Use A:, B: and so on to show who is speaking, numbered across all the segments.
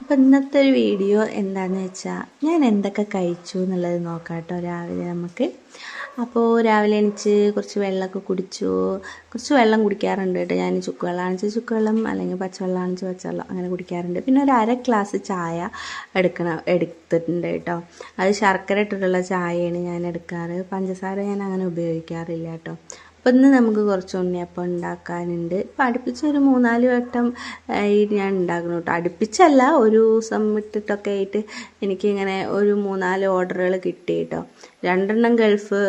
A: അപ്പോൾ ഇന്നത്തെ ഒരു വീഡിയോ എന്താണെന്ന് വെച്ചാൽ ഞാൻ എന്തൊക്കെ കഴിച്ചു എന്നുള്ളത് നോക്കാം കേട്ടോ രാവിലെ നമുക്ക്. അപ്പോൾ രാവിലെ എണീച്ച് കുറച്ച് വെള്ളമൊക്കെ കുടിച്ചു. കുറച്ച് വെള്ളം കുടിക്കാറുണ്ട് കേട്ടോ ഞാൻ. ചുക്ക് വെള്ളമാണെന്ന് ചുക്കുവെള്ളം അല്ലെങ്കിൽ പച്ചവെള്ളമാണെന്ന് പച്ചവെള്ളം അങ്ങനെ കുടിക്കാറുണ്ട്. പിന്നെ ഒരു അര ഗ്ലാസ് ചായ എടുക്കണം എടുത്തിട്ടുണ്ട് കേട്ടോ. അത് ശർക്കര ഇട്ടിട്ടുള്ള ചായയാണ് ഞാൻ എടുക്കാറ്. പഞ്ചസാര ഞാൻ അങ്ങനെ ഉപയോഗിക്കാറില്ല കേട്ടോ. അപ്പം ഇന്ന് നമുക്ക് കുറച്ച് ഉണ്ണിയപ്പം ഉണ്ടാക്കാനുണ്ട്. ഇപ്പം അടുപ്പിച്ച് ഒരു മൂന്നാൽ വട്ടം ഞാൻ ഉണ്ടാക്കണം കേട്ടോ അടുപ്പിച്ചല്ല ഒരു ദിവസം ഇട്ടിട്ടൊക്കെ ആയിട്ട് എനിക്കിങ്ങനെ ഒരു മൂന്നാൽ ഓർഡറുകൾ കിട്ടി കേട്ടോ രണ്ടെണ്ണം ഗൾഫ്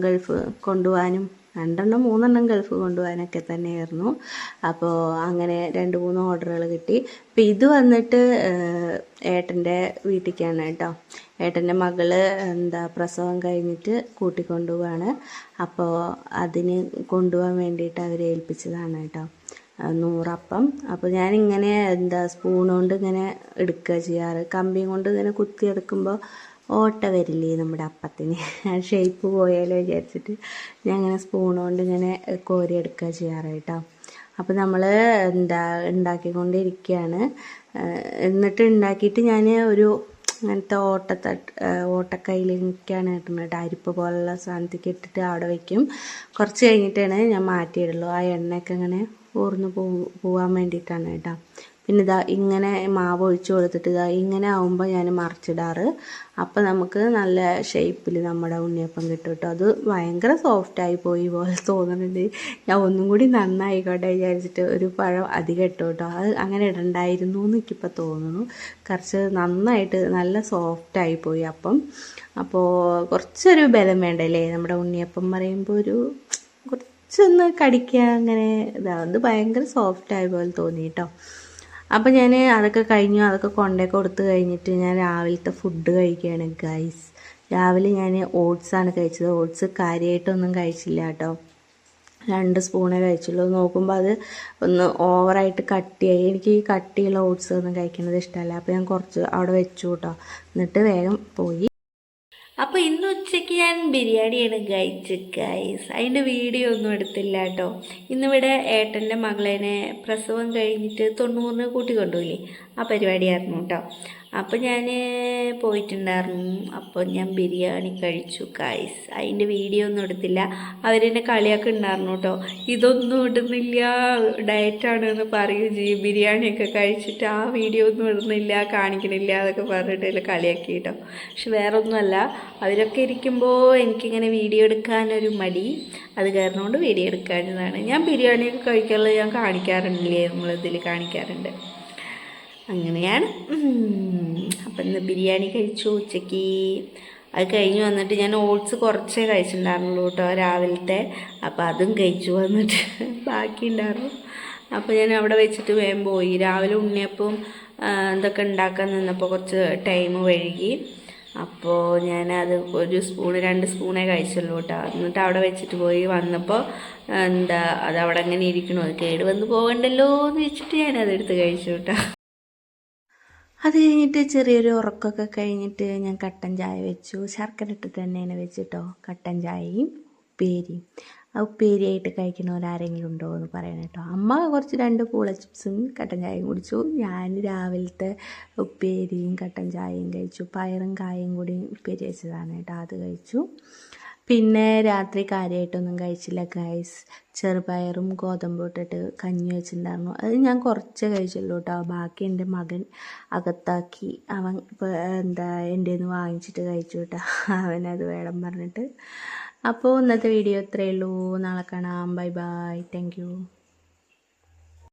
A: ഗൾഫ് കൊണ്ടുപോകാനും രണ്ടെണ്ണം മൂന്നെണ്ണം ഗൾഫ് കൊണ്ടുപോകാനൊക്കെ തന്നെയായിരുന്നു. അപ്പോൾ അങ്ങനെ രണ്ട് മൂന്ന് ഓർഡറുകൾ കിട്ടി. അപ്പോൾ ഇത് വന്നിട്ട് ഏട്ടന്റെ വീട്ടിലേക്കാണ് കേട്ടോ. ഏട്ടന്റെ മകൾ എന്താ പ്രസവം കഴിഞ്ഞിട്ട് കൂട്ടിക്കൊണ്ടുപോവാണ്. അപ്പോൾ അതിന് കൊണ്ടുപോകാൻ വേണ്ടിയിട്ട് അവരെ ഏൽപ്പിച്ചതാണ് കേട്ടോ. നൂറപ്പം. അപ്പോൾ ഞാനിങ്ങനെ എന്താ സ്പൂൺ കൊണ്ട് ഇങ്ങനെ എടുക്കുക ചെയ്യാറ്. കമ്പിയും കൊണ്ട് ഇങ്ങനെ കുത്തി എടുക്കുമ്പോൾ ഓട്ട വരില്ലേ നമ്മുടെ അപ്പത്തിന്. ഷേപ്പ് പോയാലോ വിചാരിച്ചിട്ട് ഞാൻ ഇങ്ങനെ സ്പൂൺ കൊണ്ട് ഇങ്ങനെ കോരി എടുക്കുക ചെയ്യാറ് കേട്ടോ അപ്പോൾ നമ്മൾ എന്താ ഉണ്ടാക്കിക്കൊണ്ടിരിക്കുകയാണ് എന്നിട്ട് ഉണ്ടാക്കിയിട്ട് ഞാൻ ഒരു അങ്ങനത്തെ ഓട്ടത്തട്ട് ഓട്ടക്കൈയിലേക്കാണ് ഇടുന്നത്. അരിപ്പ് പോലുള്ള സാധനത്തേക്ക് ഇട്ടിട്ട് അവിടെ വയ്ക്കും കുറച്ച് കഴിഞ്ഞിട്ടാണ് ഞാൻ മാറ്റിയിടുള്ളൂ. ആ എണ്ണയൊക്കെ ഇങ്ങനെ ഊർന്ന് പോവാൻ വേണ്ടിയിട്ടാണ് കേട്ടോ. പിന്നെ ഇതാ ഇങ്ങനെ മാവ് ഒഴിച്ച് കൊടുത്തിട്ട് ഇതാ ഇങ്ങനെ ആവുമ്പോൾ ഞാൻ മറിച്ചിടാറ്. അപ്പോൾ നമുക്ക് നല്ല ഷേപ്പിൽ നമ്മുടെ ഉണ്ണിയപ്പം കിട്ടും കേട്ടോ. അത് ഭയങ്കര സോഫ്റ്റായി പോയി പോലെ തോന്നുന്നുണ്ട്. ഞാൻ ഒന്നും കൂടി നന്നായിക്കോട്ടെ വിചാരിച്ചിട്ട് ഒരു പഴം അധികം ഇട്ടു കേട്ടോ. അത് അങ്ങനെ ഇടണ്ടായിരുന്നു എന്ന് എനിക്കിപ്പോൾ തോന്നുന്നു. കുറച്ച് നന്നായിട്ട് നല്ല സോഫ്റ്റായി പോയി അപ്പം. അപ്പോൾ കുറച്ചൊരു ബലം വേണ്ടല്ലേ? നമ്മുടെ ഉണ്ണിയപ്പം പറയുമ്പോൾ ഒരു കുറച്ചൊന്ന് കടിക്കുക അങ്ങനെ ഇതാ. അത് ഭയങ്കര സോഫ്റ്റായ പോലെ തോന്നി കേട്ടോ. അപ്പോൾ ഞാൻ അതൊക്കെ കഴിഞ്ഞു അതൊക്കെ കൊണ്ടേ കൊടുത്ത് കഴിഞ്ഞിട്ട് ഞാൻ രാവിലത്തെ ഫുഡ് കഴിക്കുകയാണ് ഗൈസ് രാവിലെ ഞാൻ ഓട്സാണ് കഴിച്ചത്. ഓട്സ് കാര്യമായിട്ടൊന്നും കഴിച്ചില്ല കേട്ടോ. രണ്ട് സ്പൂണേ കഴിച്ചുള്ളൂ. നോക്കുമ്പോൾ അത് ഒന്ന് ഓവറായിട്ട് കട്ടിയായി. എനിക്ക് ഈ കട്ടിയുള്ള ഓട്സ് ഒന്നും കഴിക്കുന്നത് ഇഷ്ടമല്ല അപ്പോൾ ഞാൻ കുറച്ച് അവിടെ വെച്ചു കേട്ടോ. എന്നിട്ട് വേഗം പോയി.
B: അപ്പോൾ ഇന്ന് ഉച്ചയ്ക്ക് ഞാൻ ബിരിയാണിയാണ് കഴിച്ച് ഗൈസ് അതിന്റെ വീഡിയോ ഒന്നും എടുത്തില്ല കേട്ടോ. ഇന്നിവിടെ ഏട്ടന്റെ മകളേനെ പ്രസവം കഴിഞ്ഞിട്ട് തൊണ്ണൂറിന് കൂട്ടിക്കൊണ്ടുപോയില്ലേ ആ പരിപാടിയായിരുന്നു കേട്ടോ. അപ്പോൾ ഞാൻ പോയിട്ടുണ്ടായിരുന്നു. അപ്പോൾ ഞാൻ ബിരിയാണി കഴിച്ചു ഗൈസ് അതിന്റെ വീഡിയോ ഒന്നും എടുത്തില്ല. അവരെന്നെ കളിയൊക്കെ ഉണ്ടായിരുന്നു കേട്ടോ ഇതൊന്നും ഇടുന്നില്ല. ഡയറ്റാണ് എന്ന് പറയുകയും ചെയ്യും ബിരിയാണിയൊക്കെ കഴിച്ചിട്ട് ആ വീഡിയോ ഒന്നും ഇടുന്നില്ല കാണിക്കണില്ല അതൊക്കെ പറഞ്ഞിട്ട് അതിൽ കളിയാക്കി കേട്ടോ പക്ഷെ വേറെ ഒന്നുമല്ല അവരൊക്കെ ഇരിക്കുമ്പോൾ എനിക്കിങ്ങനെ വീഡിയോ എടുക്കാനൊരു മടി. അത് കാരണം കൊണ്ട് വീഡിയോ എടുക്കാനുള്ളതാണ് ഞാൻ ബിരിയാണിയൊക്കെ കഴിക്കാറുള്ളത് ഞാൻ കാണിക്കാറുണ്ടല്ലേ നമ്മളിതിൽ കാണിക്കാറുണ്ട്. അങ്ങനെയാണ്. അപ്പം ഇന്ന് ബിരിയാണി കഴിച്ചു ഉച്ചയ്ക്ക് അത് കഴിഞ്ഞ് വന്നിട്ട് ഞാൻ ഓട്സ് കുറച്ചേ കഴിച്ചിട്ടുണ്ടായിരുന്നുള്ളൂ കേട്ടോ രാവിലത്തെ. അപ്പോൾ അതും കഴിച്ചു വന്നിട്ട് ബാക്കി ഉണ്ടായിരുന്നു അപ്പോൾ ഞാൻ അവിടെ വെച്ചിട്ട് വേഗം പോയി. രാവിലെ ഉണ്ണിയപ്പം ഇതൊക്കെ ഉണ്ടാക്കാൻ നിന്നപ്പോൾ കുറച്ച് ടൈം വഴുകി അപ്പോൾ അത് ഒരു സ്പൂൺ രണ്ട് സ്പൂണേ കഴിച്ചുള്ളൂ കേട്ടോ. എന്നിട്ട് അവിടെ വെച്ചിട്ട് പോയി. വന്നപ്പോൾ എന്താ അത് അവിടെ അങ്ങനെ ഇരിക്കണോ കേട് വന്ന് പോകണ്ടല്ലോ എന്ന് വെച്ചിട്ട് ഞാൻ എടുത്ത് കഴിച്ചു കേട്ടോ.
A: അത് കഴിഞ്ഞിട്ട് ചെറിയൊരു ഉറക്കമൊക്കെ കഴിഞ്ഞിട്ട് ഞാൻ കട്ടൻ ചായ വെച്ചു. ശർക്കര ഇട്ടിട്ട് തന്നെയാണ് വെച്ചിട്ടോ. കട്ടൻ ചായയും ഉപ്പേരിയും. ആ ഉപ്പേരിയായിട്ട് കഴിക്കണവരാരെങ്കിലും ഉണ്ടോ എന്ന് പറയണം കേട്ടോ. അമ്മ കുറച്ച് രണ്ട് പൂള ചിപ്സും കട്ടൻ ചായയും കുടിച്ചു. ഞാൻ രാവിലത്തെ ഉപ്പേരിയും കട്ടൻ ചായയും കഴിച്ചു. പയറും കായും കൂടി ഉപ്പേരി വെച്ചതാണ് കേട്ടോ. അത് കഴിച്ചു. പിന്നെ രാത്രി കാര്യമായിട്ടൊന്നും കഴിച്ചില്ല ഗൈസ് ചെറുപയറും ഗോതമ്പ് ഇട്ടിട്ട് കഞ്ഞി വെച്ചിട്ടുണ്ടായിരുന്നു. അത് ഞാൻ കുറച്ച് കഴിച്ചുള്ളൂ കേട്ടോ ബാക്കി എന്റെ മകൻ അകത്താക്കി അവൻ എന്താ എന്റെ നിന്ന് വാങ്ങിച്ചിട്ട് കഴിച്ചു കേട്ടോ അവനത് വേണം പറഞ്ഞിട്ട്. അപ്പോൾ ഇന്നത്തെ വീഡിയോ ഇത്രയേ ഉള്ളൂ. നാളെ കാണാം. Bye bye. താങ്ക്